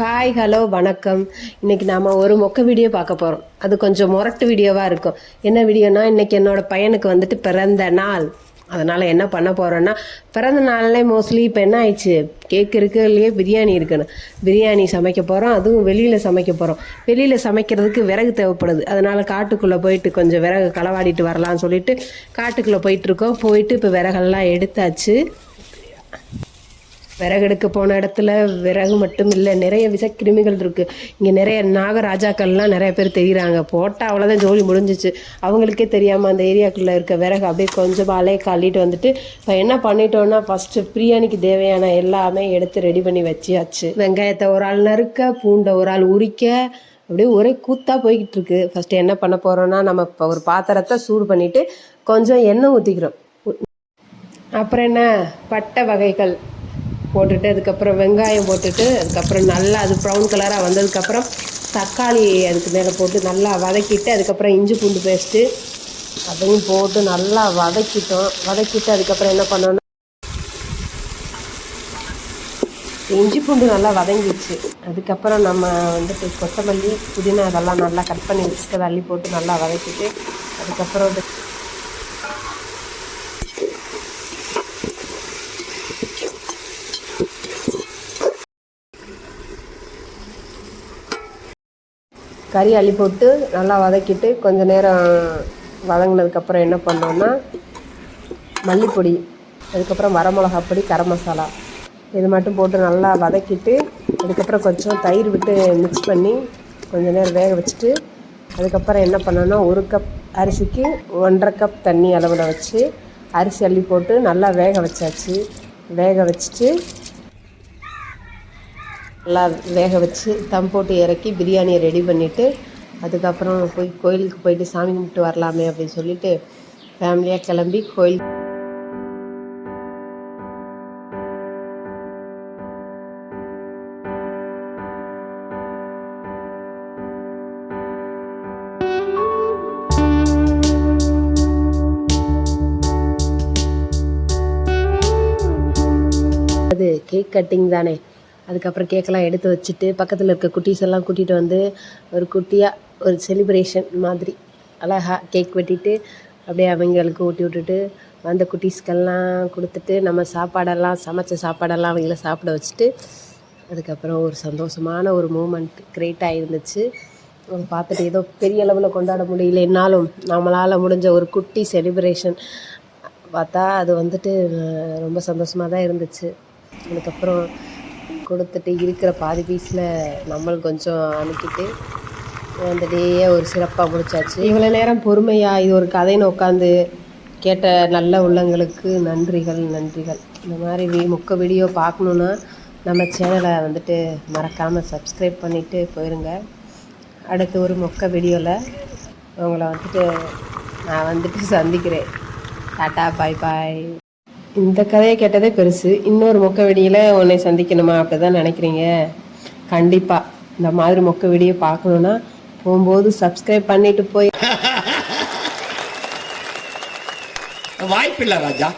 Hi hello வணக்கம். இன்றைக்கி நாம் ஒரு மொக்க வீடியோ பார்க்க போகிறோம் அது கொஞ்சம் முரட்டு வீடியோவாக இருக்கும். என்ன வீடியோனா இன்றைக்கி என்னோடய பையனுக்கு வந்துட்டு பிறந்த நாள். அதனால் என்ன பண்ண போகிறோன்னா பிறந்த நாள்லே மோஸ்ட்லி இப்போ என்ன ஆயிடுச்சு? கேக் இருக்கு இல்லையே? பிரியாணி இருக்கணும் பிரியாணி சமைக்க போகிறோம் அதுவும் வெளியில் சமைக்க போகிறோம் வெளியில் சமைக்கிறதுக்கு விறகு தேவைப்படுது. அதனால் காட்டுக்குள்ளே போயிட்டு கொஞ்சம் விறகு களவாடிட்டு வரலாம்னு சொல்லிட்டு காட்டுக்குள்ளே போயிட்டுருக்கோம் போயிட்டு இப்போ விறகெல்லாம் எடுத்தாச்சு. விறகெடுக்க போன இடத்துல விறகு மட்டும் இல்லை நிறைய விசக்கிருமிகள் இருக்குது இங்கே நிறைய நாகராஜாக்கள்லாம் நிறைய பேர் தெரியுறாங்க. போட்டால் அவ்வளோதான் ஜோலி முடிஞ்சிச்சு. அவங்களுக்கே தெரியாமல் அந்த ஏரியாக்குள்ளே இருக்க விறகு அப்படியே கொஞ்சம் அலையை காலிட்டு வந்துட்டு இப்போ என்ன பண்ணிட்டோன்னா ஃபஸ்ட்டு பிரியாணிக்கு தேவையான எல்லாமே எடுத்து ரெடி பண்ணி வச்சியாச்சு. வெங்காயத்தை ஒரு ஆள் நறுக்க பூண்டை ஒரு ஆள் உரிக்க அப்படியே ஒரே கூத்தாக போய்கிட்டு இருக்கு. ஃபஸ்ட்டு என்ன பண்ண போகிறோன்னா நம்ம இப்போ ஒரு பாத்திரத்தை சூடு பண்ணிவிட்டு கொஞ்சம் எண்ணெய் ஊற்றிக்கிறோம் அப்புறம் என்ன? பட்டை வகைகள். போட்டுட்டு அதுக்கப்புறம் வெங்காயம் போட்டுட்டு அதுக்கப்புறம் நல்லா அது ப்ரௌன் கலராக வந்ததுக்கப்புறம் தக்காளி அதுக்கு மேலே போட்டு நல்லா வதக்கிட்டு அதுக்கப்புறம் இஞ்சி பூண்டு பேஸ்ட்டு அதையும் போட்டு நல்லா வதக்கிட்டோம். வதக்கிட்டு அதுக்கப்புறம் என்ன பண்ணோன்னா இஞ்சி பூண்டு நல்லா வதங்கிடுச்சு. அதுக்கப்புறம் நம்ம வந்துட்டு கொத்தமல்லி புதினா அதெல்லாம் நல்லா கட் பண்ணி வச்சுட்டு அள்ளி போட்டு நல்லா வதக்கிட்டு அதுக்கப்புறம் கறி அள்ளி போட்டு நல்லா வதக்கிட்டு கொஞ்ச நேரம் வதங்கினதுக்கப்புறம் என்ன பண்ணோன்னா மல்லிப்பொடி அதுக்கப்புறம் வரமிளகா பொடி கரம் மசாலா. இது மட்டும் போட்டு நல்லா வதக்கிட்டு அதுக்கப்புறம் கொஞ்சம் தயிர் விட்டு மிக்ஸ் பண்ணி கொஞ்சம் நேரம் வேக வச்சுட்டு அதுக்கப்புறம் என்ன பண்ணோன்னா ஒரு கப் அரிசிக்கு ஒன்றரை கப் தண்ணி அளவில் வச்சு அரிசி அள்ளி போட்டு நல்லா வேக வச்சாச்சு. வேக வச்சுட்டு நல்லா வேக வச்சு தம் போட்டு இறக்கி பிரியாணியை ரெடி பண்ணிவிட்டு அதுக்கப்புறம் போய் கோயிலுக்கு போயிட்டு சாமி கும்பிட்டு வரலாமே அப்படின்னு சொல்லிட்டு ஃபேமிலியாக கிளம்பி கோயில் அது கேக் கட்டிங் தானே. அதுக்கப்புறம் கேக்கெல்லாம் எடுத்து வச்சுட்டு பக்கத்தில் இருக்க குட்டீஸ் எல்லாம் கூட்டிகிட்டு வந்து ஒரு குட்டியாக ஒரு செலிப்ரேஷன் மாதிரி அழகா கேக் வெட்டிட்டு அப்படியே அவங்களுக்கு ஊட்டி விட்டுட்டு வந்த குட்டீஸ்க்கெல்லாம் கொடுத்துட்டு நம்ம சாப்பாடெல்லாம் சமைச்ச சாப்பாடெல்லாம் அவங்கள சாப்பிட வச்சுட்டு அதுக்கப்புறம் ஒரு சந்தோஷமான ஒரு மூமெண்ட் க்ரியேட்டாக இருந்துச்சு. அதை பார்த்துட்டு ஏதோ பெரிய அளவில் கொண்டாட முடியலனாலும் நம்மளால் முடிஞ்ச ஒரு குட்டி செலிப்ரேஷன் பார்த்தா அது வந்துட்டு ரொம்ப சந்தோஷமாக தான் இருந்துச்சு. அதுக்கப்புறம் கொடுத்துட்டு இருக்கிற பாதி பீஸில் நம்மளும் கொஞ்சம் அனுப்பிட்டு அந்த டேயே ஒரு சிறப்பாக முடிச்சாச்சு. இவ்வளோ நேரம் பொறுமையாக இது ஒரு கதைன்னு உட்காந்து கேட்ட நல்ல உள்ளங்களுக்கு நன்றிகள் நன்றிகள். இந்த மாதிரி வீ முக்க வீடியோ பார்க்கணுன்னா நம்ம சேனலை வந்துட்டு மறக்காமல் சப்ஸ்கிரைப் பண்ணிவிட்டு போயிருங்க. அடுத்து ஒரு மொக்க வீடியோவில் உங்களை வந்துட்டு நான் வந்துட்டு சந்திக்கிறேன். டாட்டா பாய் பாய் இந்த கதையை கேட்டதே பெருசு. இன்னொரு மொக்க வெடியில் உன்னை சந்திக்கணுமா அப்படி தான் நினைக்கிறீங்க? கண்டிப்பாக இந்த மாதிரி மொக்க வெடியை பார்க்கணுன்னா போகும்போது சப்ஸ்கிரைப் பண்ணிட்டு போய் வாய்ப்பில்லை ராஜா.